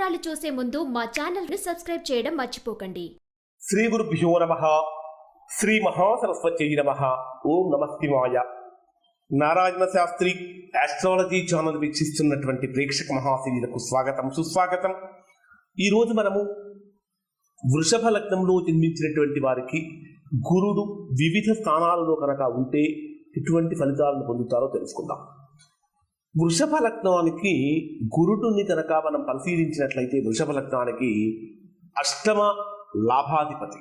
వివరాలు చూసే ముందు మా ఛానల్ని సబ్స్క్రైబ్ చేయడం మర్చిపోకండి. శ్రీ గురుభ్యో నమ. శ్రీ మహాసరస్వతి నమ. ఓం నమస్తి మాయ. నారాయణ శాస్త్రి ఆస్ట్రాలజీ ఛానల్ వీక్షిస్తున్నటువంటి ప్రేక్షక మహాశీలకు స్వాగతం సుస్వాగతం. ఈరోజు మనము వృషభ లగ్నంలో జన్మించినటువంటి వారికి గురుడు వివిధ స్థానాలలో కనుక ఉంటే ఎటువంటి ఫలితాలను పొందుతారో తెలుసుకుందాం. వృషభ లగ్నానికి గురుడుని కనుక మనం పరిశీలించినట్లయితే వృషభ లగ్నానికి అష్టమ లాభాధిపతి.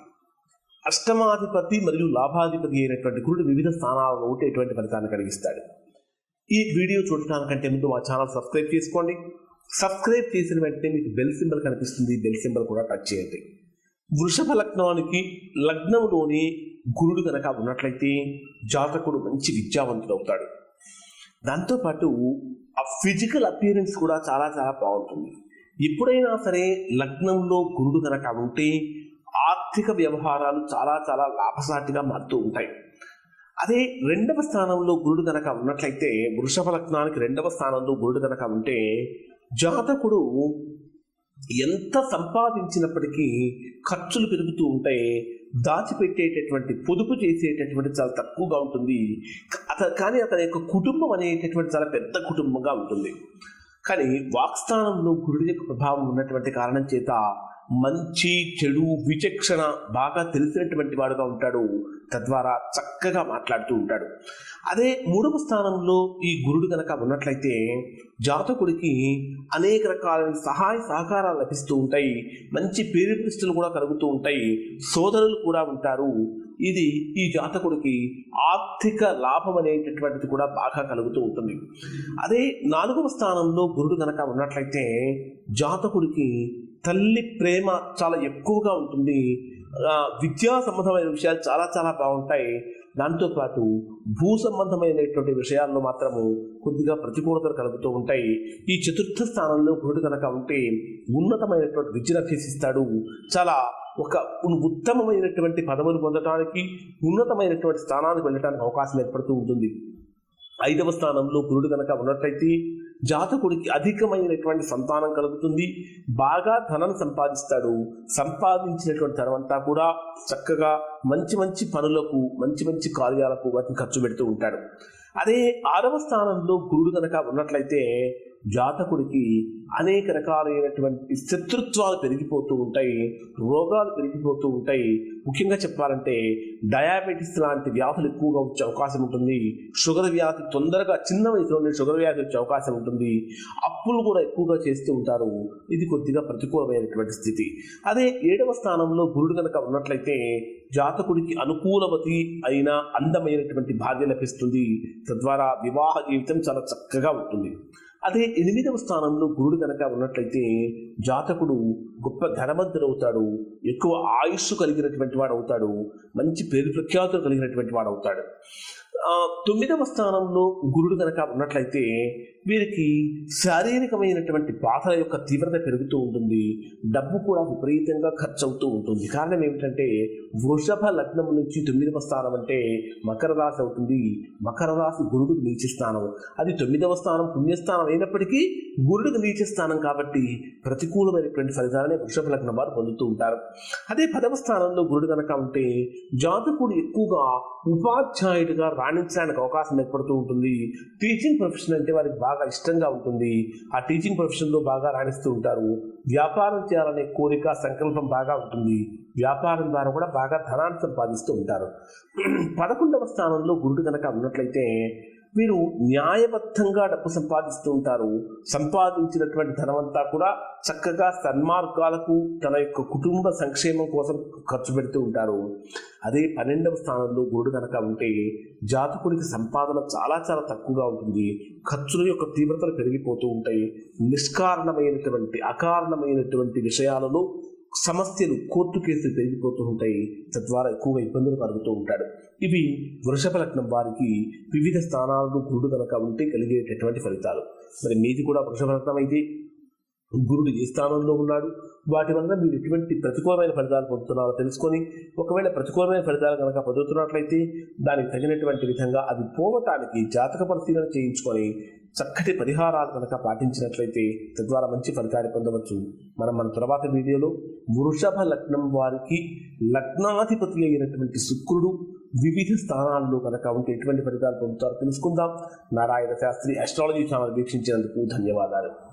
అష్టమాధిపతి మరియు లాభాధిపతి అయినటువంటి గురుడు వివిధ స్థానాలలో ఉంటే ఎటువంటి ఫలితాన్ని కలిగిస్తాడు? ఈ వీడియో చూడటానికంటే ముందు మా ఛానల్ సబ్స్క్రైబ్ చేసుకోండి. సబ్స్క్రైబ్ చేసిన వెంటనే మీకు బెల్ సింబల్ కనిపిస్తుంది. బెల్ సింబల్ కూడా టచ్ చేయండి. వృషభ లగ్నానికి లగ్నంలోని గురుడు కనుక ఉన్నట్లయితే జాతకుడు మంచి విద్యావంతుడు అవుతాడు దాంతోపాటు ఆ ఫిజికల్ అపియరెన్స్ కూడా చాలా చాలా బాగుంటుంది. ఎప్పుడైనా సరే లగ్నంలో గురుడు కనుక ఉంటే ఆర్థిక వ్యవహారాలు చాలా చాలా లాభసాటిగా మారుతూ ఉంటాయి. అదే రెండవ స్థానంలో గురుడు కనుక ఉన్నట్లయితే వృషభ లగ్నానికి రెండవ స్థానంలో గురుడు కనుక ఉంటే జాతకుడు ఎంత సంపాదించినప్పటికీ ఖర్చులు పెరుగుతూ ఉంటాయి. దాచిపెట్టేటటువంటి పొదుపు చేసేటటువంటి చాలా తక్కువగా ఉంటుంది. అతను కానీ అతని యొక్క కుటుంబం అనేటటువంటి చాలా పెద్ద కుటుంబంగా ఉంటుంది. కానీ వాక్స్థానంలో గురుడి యొక్క ప్రభావం ఉన్నటువంటి కారణం చేత మంచి చెడు విచక్షణ బాగా తెలిసినటువంటి వాడుగా ఉంటాడు. తద్వారా చక్కగా మాట్లాడుతూ ఉంటాడు. అదే మూడవ స్థానంలో ఈ గురుడు కనుక ఉన్నట్లయితే జాతకుడికి అనేక రకాలైన సహాయ సహకారాలు లభిస్తూ ఉంటాయి. మంచి పేరు ప్రతిష్టలు కూడా కలుగుతూ ఉంటాయి. సోదరులు కూడా ఉంటారు. ఇది ఈ జాతకుడికి ఆర్థిక లాభం అనేటటువంటిది కూడా బాగా కలుగుతూ ఉంటుంది. అదే నాలుగవ స్థానంలో గురుడు కనుక ఉన్నట్లయితే జాతకుడికి తల్లి ప్రేమ చాలా ఎక్కువగా ఉంటుంది. విద్యా సంబంధమైన విషయాలు చాలా చాలా బాగుంటాయి. దాంతోపాటు భూ సంబంధమైనటువంటి విషయాల్లో మాత్రము కొద్దిగా ప్రతికూలతలు కలుగుతూ ఉంటాయి. ఈ చతుర్థ స్థానంలో గురుడు కనుక ఉంటే ఉన్నతమైనటువంటి విద్యను అభ్యసిస్తాడు. చాలా ఒక ఉత్తమమైనటువంటి పదవులు పొందడానికి ఉన్నతమైనటువంటి స్థానానికి వెళ్ళడానికి అవకాశం ఏర్పడుతూ ఉంటుంది. ఐదవ స్థానంలో గురుడు కనుక ఉన్నట్లయితే జాతకుడికి అధికమైనటువంటి సంతానం కలుగుతుంది. బాగా ధనం సంపాదిస్తాడు. సంపాదించినటువంటి ధనమంతా కూడా చక్కగా మంచి మంచి పనులకు మంచి మంచి కార్యాలకు వాటిని ఖర్చు పెడుతూ ఉంటాడు. అదే ఆరవ స్థానంలో గురుడు కనుక ఉన్నట్లయితే జాతకుడికి అనేక రకాలైనటువంటి శత్రుత్వాలు పెరిగిపోతూ ఉంటాయి రోగాలు పెరిగిపోతూ ఉంటాయి. ముఖ్యంగా చెప్పాలంటే డయాబెటీస్ లాంటి వ్యాధులు ఎక్కువగా వచ్చే అవకాశం ఉంటుంది. షుగర్ వ్యాధి తొందరగా చిన్న వయసులోనే షుగర్ వ్యాధి వచ్చే అవకాశం ఉంటుంది. అప్పులు కూడా ఎక్కువగా చేస్తూ ఉంటారు. ఇది కొద్దిగా ప్రతికూలమైనటువంటి స్థితి. అదే ఏడవ స్థానంలో గురుడు కనుక ఉన్నట్లయితే జాతకుడికి అనుకూలవతి అయిన అందమైనటువంటి భార్య లభిస్తుంది. తద్వారా వివాహ జీవితం చాలా చక్కగా ఉంటుంది. అదే ఎనిమిదవ స్థానంలో గురుడు కనుక ఉన్నట్లయితే జాతకుడు గొప్ప ధనవంతుడు అవుతాడు ఎక్కువ ఆయుష్ కలిగినటువంటి వాడు అవుతాడు మంచి పేరు ప్రఖ్యాతులు కలిగినటువంటి వాడు అవుతాడు తొమ్మిదవ స్థానంలో గురుడు కనుక ఉన్నట్లయితే వీరికి శారీరకమైనటువంటి బాధల యొక్క తీవ్రత పెరుగుతూ ఉంటుంది. డబ్బు కూడా విపరీతంగా ఖర్చు అవుతూ ఉంటుంది. కారణం ఏమిటంటే వృషభ లగ్నం నుంచి తొమ్మిదవ స్థానం అంటే మకర రాశి అవుతుంది. మకర రాశి గురుడికి నీచ స్థానం. అది తొమ్మిదవ స్థానం పుణ్యస్థానం అయినప్పటికీ గురుడికి నీచ స్థానం కాబట్టి ప్రతికూలమైనటువంటి ఫలితాలని వృషభ లగ్నం వారు పొందుతూ ఉంటారు. అదే పదవ స్థానంలో గురుడు కనుక ఉంటే జాతకుడు ఎక్కువగా ఉపాధ్యాయుడిగా రాణించడానికి అవకాశం ఏర్పడుతూ ఉంటుంది. టీచింగ్ ప్రొఫెషన్ అంటే వారికి బాగా ఇష్టంగా ఉంటుంది. ఆ టీచింగ్ ప్రొఫెషన్లో బాగా రాణిస్తూ ఉంటారు. వ్యాపారం చేయాలనే కోరిక సంకల్పం బాగా ఉంటుంది. వ్యాపారం ద్వారా కూడా బాగా ధనాన్ని సంపాదిస్తూ ఉంటారు. పదకొండవ స్థానంలో గురుడు కనుక ఉన్నట్లయితే వీరు న్యాయబద్ధంగా డబ్బు సంపాదిస్తూ ఉంటారు. సంపాదించినటువంటి ధనమంతా కూడా చక్కగా సన్మార్గాలకు తన యొక్క కుటుంబ సంక్షేమం కోసం ఖర్చు పెడుతూ ఉంటారు. అదే పన్నెండవ స్థానంలో గురుడు కనుక ఉంటే జాతకుడికి సంపాదన చాలా చాలా తక్కువగా ఉంటుంది. ఖర్చుల యొక్క తీవ్రతలు పెరిగిపోతూ ఉంటాయి. నిష్కారణమైనటువంటి అకారణమైనటువంటి విషయాలలో సమస్యలు కోర్టు కేసులు పెరిగిపోతూ ఉంటాయి. తద్వారా ఎక్కువగా ఇబ్బందులు కలుగుతూ ఉంటాడు. ఇవి వృషభ లగ్నం వారికి వివిధ స్థానాలను గురుడు కనుక ఉంటే కలిగేటటువంటి ఫలితాలు. మరి మీది కూడా వృషభ లగ్నం అయితే గురుడు ఏ స్థానంలో ఉన్నాడు. వాటి వలన మీరు ఎటువంటి ప్రతికూలమైన ఫలితాలు పొందుతున్నారో తెలుసుకొని ఒకవేళ ప్రతికూలమైన ఫలితాలు కనుక పొందుతున్నట్లయితే దానికి తగినటువంటి విధంగా అవి పోవటానికి జాతక పరిశీలన చేయించుకొని చక్కటి పరిహారాలు కనుక పాటించినట్లయితే తద్వారా మంచి ఫలితాన్ని పొందవచ్చు. మనం మన తర్వాత వీడియోలో వృషభ లగ్నం వారికి లగ్నాధిపతి అయినటువంటి శుక్రుడు వివిధ స్థానాల్లో కనుక ఉంటే ఎటువంటి ఫలితాలు పొందుతారో తెలుసుకుందాం. నారాయణ శాస్త్రి అస్ట్రాలజీ ఛానల్ వీక్షించినందుకు ధన్యవాదాలు.